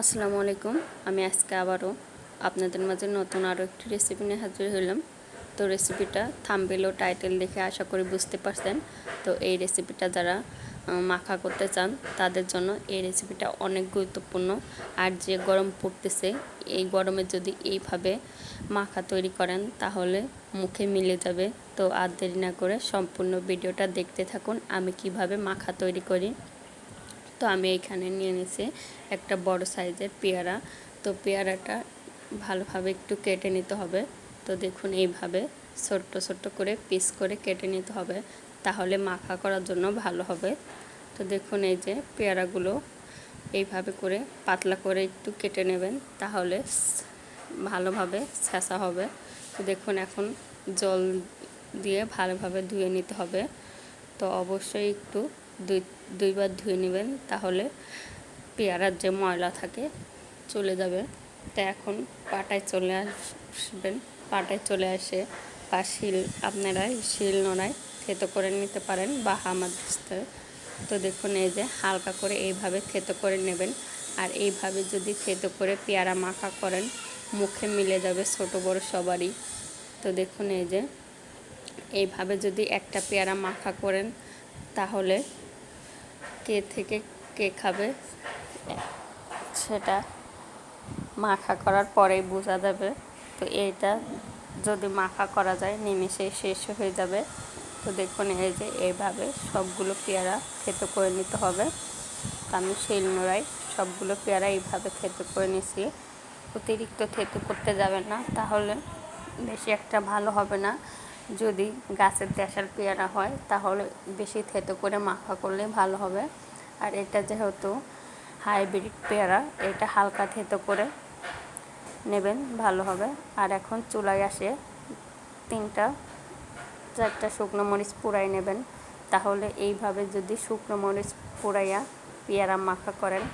আসসালামু আলাইকুম। আমি আজকে আবারও আপনাদের মাঝে নতুন আরও একটি রেসিপি নিয়ে হাজির হলাম তো রেসিপিটা থাম্বেল ও টাইটেল দেখে আশা করি বুঝতে পারছেন। তো এই রেসিপিটা যারা মাখা করতে চান, তাদের জন্য এই রেসিপিটা অনেক গুরুত্বপূর্ণ। আর যে গরম পড়তেছে, এই গরমে যদি এইভাবে মাখা তৈরি করেন, তাহলে মুখে মিলে যাবে। তো আর দেরি না করে সম্পূর্ণ ভিডিওটা দেখতে থাকুন, আমি কীভাবে মাখা তৈরি করি। তো আমি এখানে নিয়ে নিছি একটা বড় সাইজের পেয়ারা। তো পেয়ারাটা ভালোভাবে একটু কেটে নিতে হবে। তো দেখুন, এইভাবে ছোট্ট ছোট্ট করে পিস করে কেটে নিতে হবে। তাহলে মাখা করার জন্য ভালো হবে। তো দেখুন, এই যে পেয়ারাগুলো এইভাবে করে পাতলা করে একটু কেটে নেবেন, তাহলে ভালোভাবে ছেঁচা হবে। তো দেখুন, এখন জল দিয়ে ভালোভাবে ধুয়ে নিতে হবে। তো অবশ্যই একটু দুই, দুইবার ধুয়ে নেবেন, তাহলে পেয়ারার যে ময়লা থাকে চলে যাবে। তো এখন পাটায় চলে আসবেন, পাটায় চলে আসে বা শিল, আপনারা শিল নোড়ায় থেতো করে নিতে পারেন বা হামাদিস্তে তো দেখুন, এই যে হালকা করে এইভাবে থেতো করে নেবেন। আর এইভাবে যদি থেতো করে পেয়ারা মাখা করেন, মুখে মিলে যাবে ছোট বড় সবারই। তো দেখুন, এই যে এইভাবে যদি একটা পেয়ারা মাখা করেন, তাহলে কে থেকে কে খাবে? সেটা মাখা করার পরেই বোঝা যাবে। তো এইটা যদি মাখা করা যায়, নিমেষে শেষ হয়ে যাবে। তো দেখুন, এই যে এইভাবে সবগুলো পেয়ারা খেতে করে নিতে হবে। তো আমি শিল নোড়াই সবগুলো পেয়ারা এইভাবে খেতে করে নিছি। অতিরিক্ত থেতু করতে যাবেন না, তাহলে বেশি একটা ভালো হবে না। যদি গাছের দেশার পেয়ারা হয়, তাহলে বেশি থেতো করে মাখা করলে ভালো হবে। আর এটা যেহেতু হাইব্রিড পেয়ারা, এটা হালকা থেতো করে নেবেন, ভালো হবে। আর এখন চুলায় আসে তিনটা, চারটা শুকনো মরিচ পুরাই নেবেন। তাহলে এইভাবে যদি শুকনো মরিচ পুরাইয়া পেয়ারা মাখা করেন,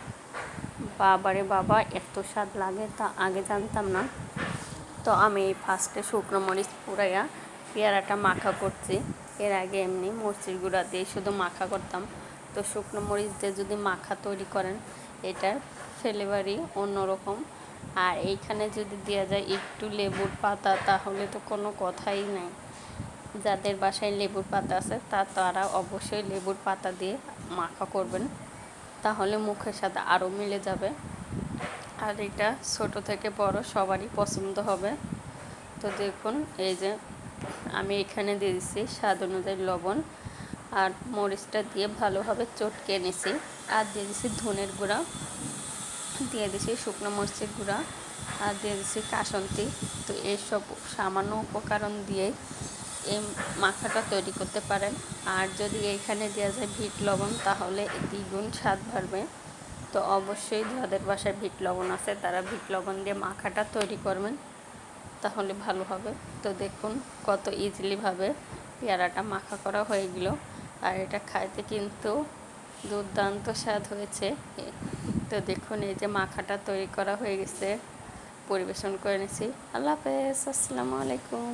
বাবারে বাবা, এত স্বাদ লাগে তা আগে জানতাম না। তো আমি এই ফার্স্টে শুকনো মরিচ পুরাইয়া পেয়ারাটা মাখা করছি। এর আগে এমনি মরিচের গুঁড়া দিয়ে শুধু মাখা করতাম। তো শুকনো মরিচ দিয়ে যদি মাখা তৈরি করেন, এটার ফ্লেভারই অন্যরকম। আর এইখানে যদি দেওয়া যায় একটু লেবুর পাতা, তাহলে তো কোনো কথাই নাই। যাদের বাসায় লেবুর পাতা আছে, তা তারা অবশ্যই লেবুর পাতা দিয়ে মাখা করবেন। তাহলে মুখের সাথে আরও মিলে যাবে। আর এটা ছোট থেকে বড় সবারই পছন্দ হবে। তো দেখুন, এই যে আমি এখানে দিয়ে দিচ্ছি স্বাদ অনুযায়ী লবণ আর মরিচটা দিয়ে ভালোভাবে চটকে নিছি। আর দিয়ে দিচ্ছি ধনের গুঁড়া, দিয়ে দিচ্ছি শুকনো মরিচের গুঁড়া আর দিয়ে দিচ্ছি কাসন্তি। তো এইসব সামান্য উপকরণ দিয়ে এই মাখাটা তৈরি করতে পারেন। আর যদি এইখানে দেওয়া যায় ভিট লবণ, তাহলে দ্বিগুণ স্বাদ বাড়বে। তো অবশ্যই যাদের বাসায় ভিট লবণ আছে, তারা ভিট লবণ দিয়ে মাখাটা তৈরি করবেন। তাহলে ভালো হবে। তো দেখুন কত ইজিলিভাবে পেয়ারাটা মাখা করা হয়ে গেল। আর এটা খাইতে কিন্তু দুর্দান্ত স্বাদ হয়েছে। তো দেখুন এই যে মাখাটা তৈরি করা হয়ে গেছে। পরিবেশন করে নিছি। আল্লাহ হাফেজ। আসসালামু আলাইকুম।